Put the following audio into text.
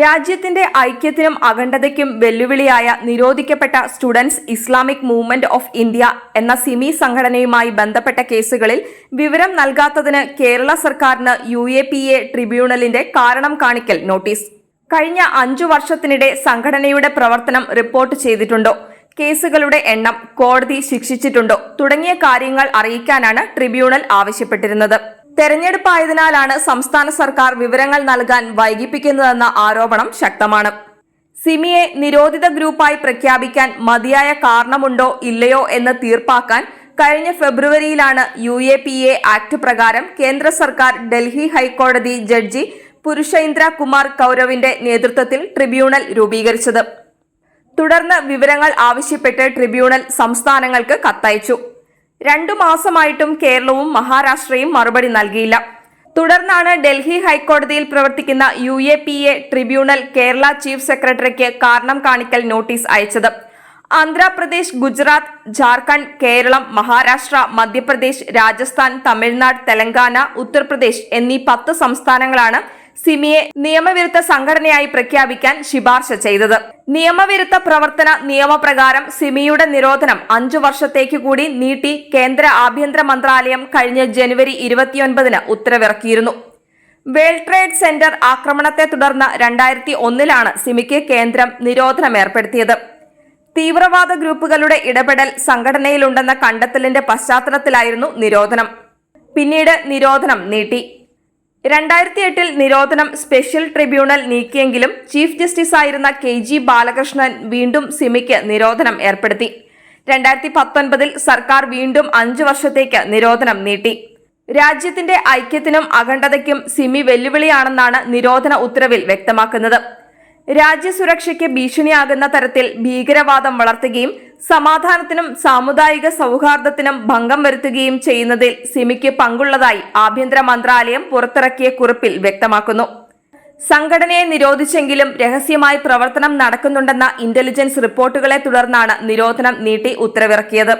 രാജ്യത്തിന്റെ ഐക്യത്തിനും അഖണ്ഡതയ്ക്കും വെല്ലുവിളിയായ നിരോധിക്കപ്പെട്ട students Islamic movement of India എന്ന സിമി സംഘടനയുമായി ബന്ധപ്പെട്ട കേസുകളിൽ വിവരം നൽകാത്തതിന് കേരള സർക്കാരിന് യു എ പി എ ട്രിബ്യൂണലിന്റെ കാരണം കാണിക്കൽ നോട്ടീസ്. കഴിഞ്ഞ അഞ്ചു വർഷത്തിനിടെ സംഘടനയുടെ പ്രവർത്തനം റിപ്പോർട്ട് ചെയ്തിട്ടുണ്ടോ? കേസുകളുടെ എണ്ണം കോടതി ശിക്ഷിച്ചിട്ടുണ്ടോ? തുടങ്ങിയ കാര്യങ്ങൾ അറിയിക്കാനാണ് ട്രിബ്യൂണൽ ആവശ്യപ്പെട്ടിരുന്നത്. തെരഞ്ഞെടുപ്പായതിനാലാണ് സംസ്ഥാന സർക്കാർ വിവരങ്ങൾ നൽകാൻ വൈകിപ്പിക്കുന്നതെന്ന ആരോപണം ശക്തമാണ്. സിമിയെ നിരോധിത ഗ്രൂപ്പായി പ്രഖ്യാപിക്കാൻ മതിയായ കാരണമുണ്ടോ ഇല്ലയോ എന്ന് തീർപ്പാക്കാൻ കഴിഞ്ഞ ഫെബ്രുവരിയിലാണ് U A P A act പ്രകാരം കേന്ദ്ര സർക്കാർ ഡൽഹി ഹൈക്കോടതി ജഡ്ജി പുരുഷേന്ദ്ര കുമാർ കൗരവിന്റെ നേതൃത്വത്തിൽ ട്രിബ്യൂണൽ രൂപീകരിച്ചത്. തുടർന്ന് വിവരങ്ങൾ ആവശ്യപ്പെട്ട് ട്രിബ്യൂണൽ സംസ്ഥാനങ്ങൾക്ക് കത്തയച്ചു. രണ്ടു മാസമായിട്ടും കേരളവും മഹാരാഷ്ട്രയും മറുപടി നൽകിയില്ല. തുടർന്നാണ് ഡൽഹി ഹൈക്കോടതിയിൽ പ്രവർത്തിക്കുന്ന U A P A tribunal Kerala chief സെക്രട്ടറിക്ക് കാരണം കാണിക്കൽ നോട്ടീസ് അയച്ചത്. ആന്ധ്രാപ്രദേശ് ഗുജറാത്ത് ജാർഖണ്ഡ് കേരളം മഹാരാഷ്ട്ര മധ്യപ്രദേശ് രാജസ്ഥാൻ തമിഴ്നാട് തെലങ്കാന ഉത്തർപ്രദേശ് എന്നീ പത്ത് സംസ്ഥാനങ്ങളാണ് സിമിയെ നിയമവിരുദ്ധ സംഘടനയായി പ്രഖ്യാപിക്കാൻ ശുപാർശ ചെയ്തത്. നിയമവിരുദ്ധ പ്രവർത്തന നിയമപ്രകാരം സിമിയുടെ നിരോധനം അഞ്ചു വർഷത്തേക്ക് കൂടി നീട്ടി കേന്ദ്ര ആഭ്യന്തര മന്ത്രാലയം കഴിഞ്ഞ ജനുവരി ഇരുപത്തിയൊൻപതിന് ഉത്തരവിറക്കിയിരുന്നു. വേൾഡ് ട്രേഡ് സെന്റർ ആക്രമണത്തെ തുടർന്ന് രണ്ടായിരത്തി ഒന്നിലാണ് സിമിക്ക് കേന്ദ്രം നിരോധനം ഏർപ്പെടുത്തിയത്. തീവ്രവാദ ഗ്രൂപ്പുകളുടെ ഇടപെടൽ സംഘടനയിലുണ്ടെന്ന കണ്ടെത്തലിന്റെ പശ്ചാത്തലത്തിലായിരുന്നു നിരോധനം. പിന്നീട് നിരോധനം നീട്ടി. രണ്ടായിരത്തി എട്ടിൽ നിരോധനം സ്പെഷ്യൽ ട്രിബ്യൂണൽ നീക്കിയെങ്കിലും ചീഫ് ജസ്റ്റിസ് ആയിരുന്ന കെ ജി ബാലകൃഷ്ണൻ വീണ്ടും സിമിക്ക് നിരോധനം ഏർപ്പെടുത്തി. രണ്ടായിരത്തി പത്തൊൻപതിൽ സർക്കാർ വീണ്ടും അഞ്ചു വർഷത്തേക്ക് നിരോധനം നീട്ടി. രാജ്യത്തിന്റെ ഐക്യത്തിനും അഖണ്ഡതയ്ക്കും സിമി വെല്ലുവിളിയാണെന്നാണ് നിരോധന ഉത്തരവിൽ വ്യക്തമാക്കുന്നത്. രാജ്യസുരക്ഷയ്ക്ക് ഭീഷണിയാകുന്ന തരത്തിൽ ഭീകരവാദം വളർത്തുകയും സമാധാനത്തിനും സാമുദായിക സൗഹാർദ്ദത്തിനും ഭംഗം വരുത്തുകയും ചെയ്യുന്നതിൽ സിമിക്ക് പങ്കുള്ളതായി ആഭ്യന്തര മന്ത്രാലയം പുറത്തിറക്കിയ കുറിപ്പിൽ വ്യക്തമാക്കുന്നു. സംഘടനയെ നിരോധിച്ചെങ്കിലും രഹസ്യമായി പ്രവർത്തനം നടക്കുന്നുണ്ടെന്ന ഇന്റലിജൻസ് റിപ്പോർട്ടുകളെ തുടർന്നാണ് നിരോധനം നീട്ടി ഉത്തരവിറക്കിയത്.